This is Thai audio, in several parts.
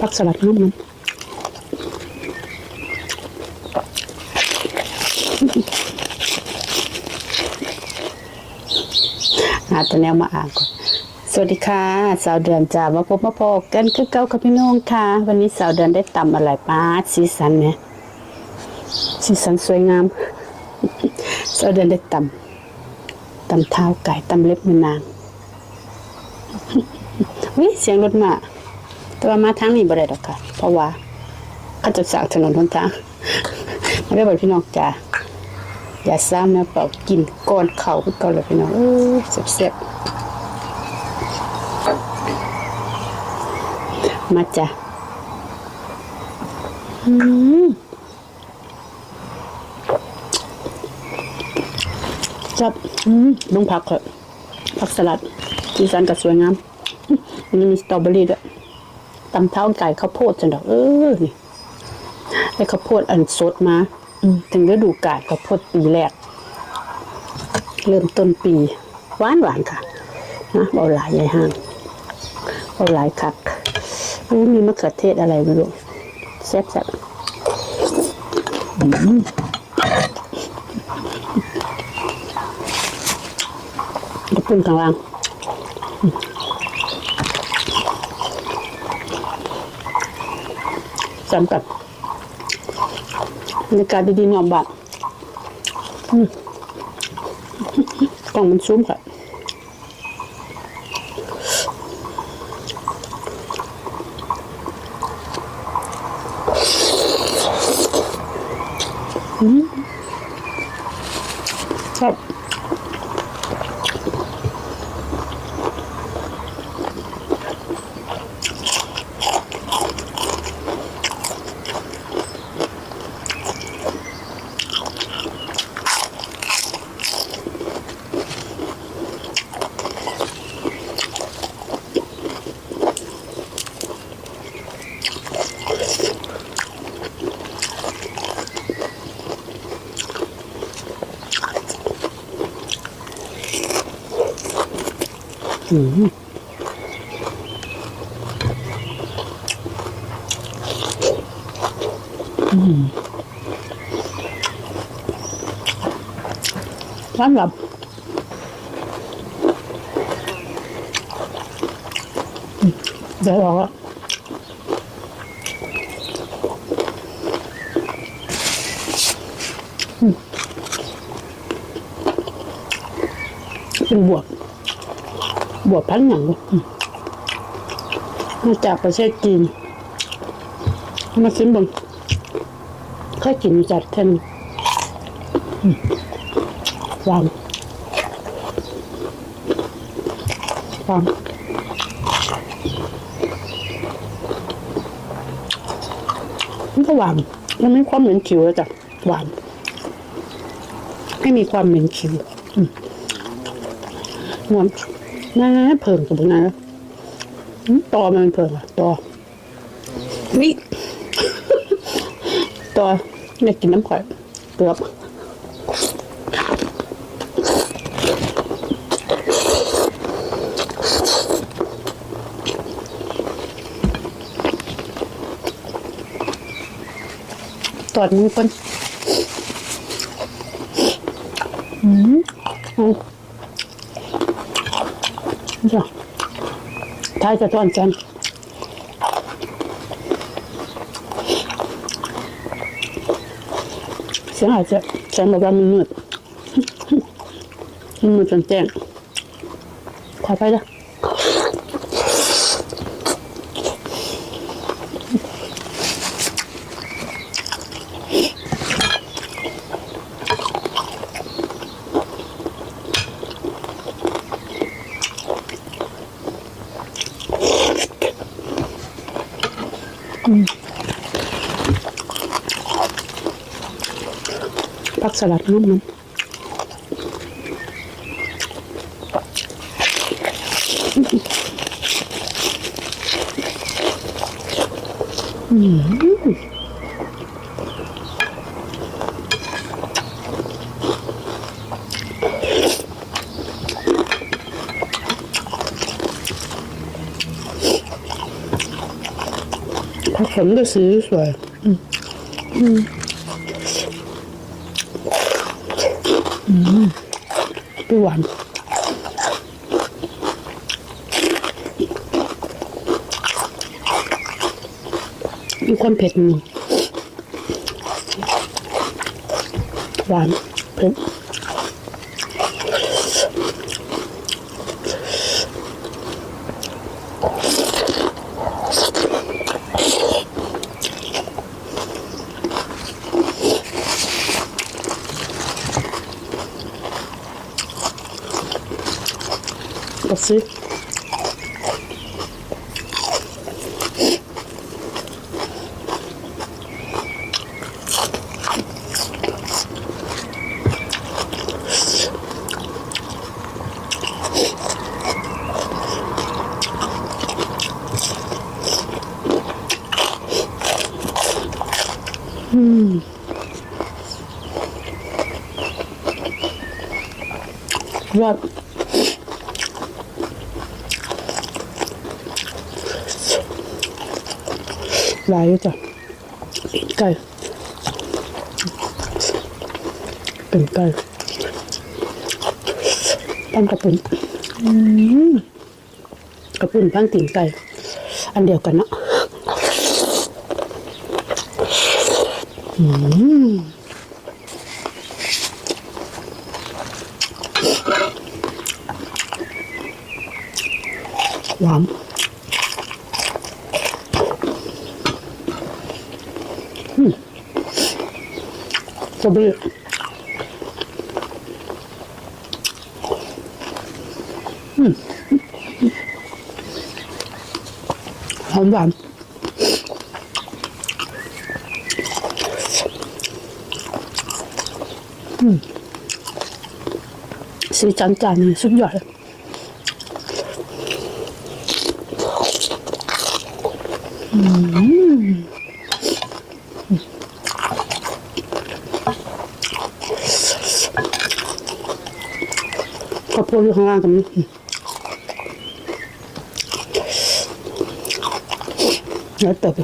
ผักสลัดนุ่มๆหาตัวแนวมาอ่านก่อนสวัสดีค่ะ สาวเดือนจ้ามาพบมาพบกันคือเก่ากับพี่น้องค่ะ วันนี้สาวเดือนได้ตำอะไรป้าสีสันเนี่ยสีสันสวยงาม สาวเดือนได้ตำตำเท้าไก่ตำเล็บมือนางวิเสียงรถมา แต่ว่ามาทางนี้บ่ได้ดอกค่ะ เพราะว่าเขาจะสร้างถนนหนทางไม่ได้บอกพี่น้องจ้าอย่าซ้ำนะเปล่ากินก้อนเข่าไปก่อนเลยพี่น้องเออเสียบๆมาจ้ะอืมจับอืมลงผักเถอะผักสลัดสีสันก็สวยงามอันนี้มีสตรอเบอรี่ด้วย ตำเท้าไก่ข้าวโพดจังดอก เออนี่ได้ข้าวโพดอันสดมาอืมถึงฤดูกาลข้าวโพดปีแรก เริ่มต้นปี หวานหวานๆค่ะนะเบาหลายใหญ่ห้างเบาหลายคักอู้มีมะเขือเทศอะไรไม่รู้แซ่บๆอืมกระปุ้นข้างล่าง จำกับบรรยากาศดีๆงอมบัดอืมกล่องมันซุ้มค่ะ อืมอบร้านแบบอืมเดี๋ยวเรอะอืมเป็นบวบ บวบพันหนังมมาจากประเทศจีนเอามาชิมเบังเคยกินจากเทนหวานหวานมันก็หวานมันไม่ความเหม็นขิวแล้วจ้ะหวานให้มีความเหม็นขิวอืมงอน น่เพิ่มกับพวกนั้นนะอืมตอมันเพิ่มอะตอนี่ตอเนี่ยกินน้ำข่อยเกือบตอดมือคนอืมอืมจ้ะท้ายสะท้อนกันเสียงอาจจะแสงแบบว่ามันมืดมันมืดจนแจ้งขอไปละ สลัดลูกนั้นอืมยอืมอืม。 เปรี้ยวหวานมีความเผ็ดมีหวานเผ็ด ก็ซื้อว่า หลายจ้ะเป็นไก่เป็นไก่ปั้นกระปุ่นกระปุ่นปั้นตีนไก่ อันเดียวกันเนาะอืมหวานอืม สบอรี่อืมหอมหวานสีจานจานๆสุดยอดเลย ข้าว โพดอยู่ข้างล่างตรงนี้แล้วตบ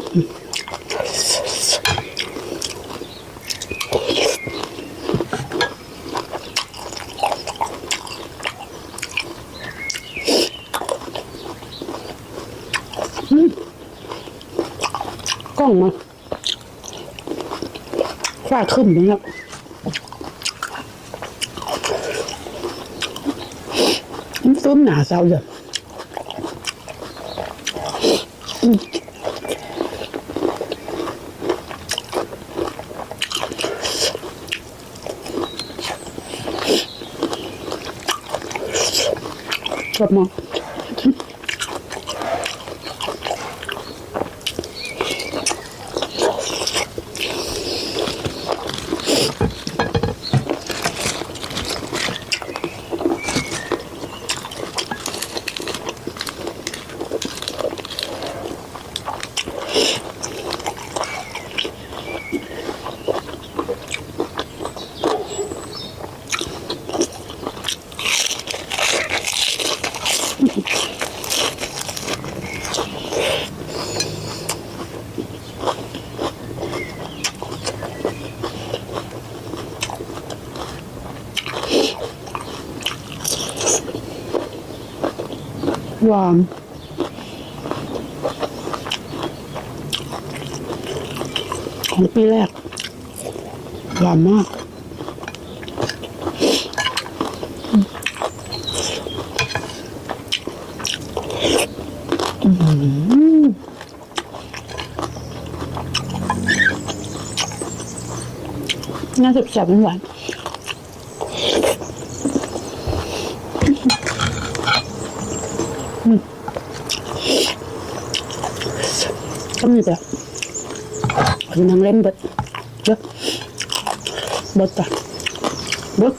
กล้องมาฟาดขึ้นอย่างเงี้ย มันต้มหนาเศร้าเลยอืมชอบมาก หวานของปีแรกหวานมากน่าจะแซ่บหวาน ก็มีแบบอันนังเล่นเบิดเยอะเบิดจ้ะเบิด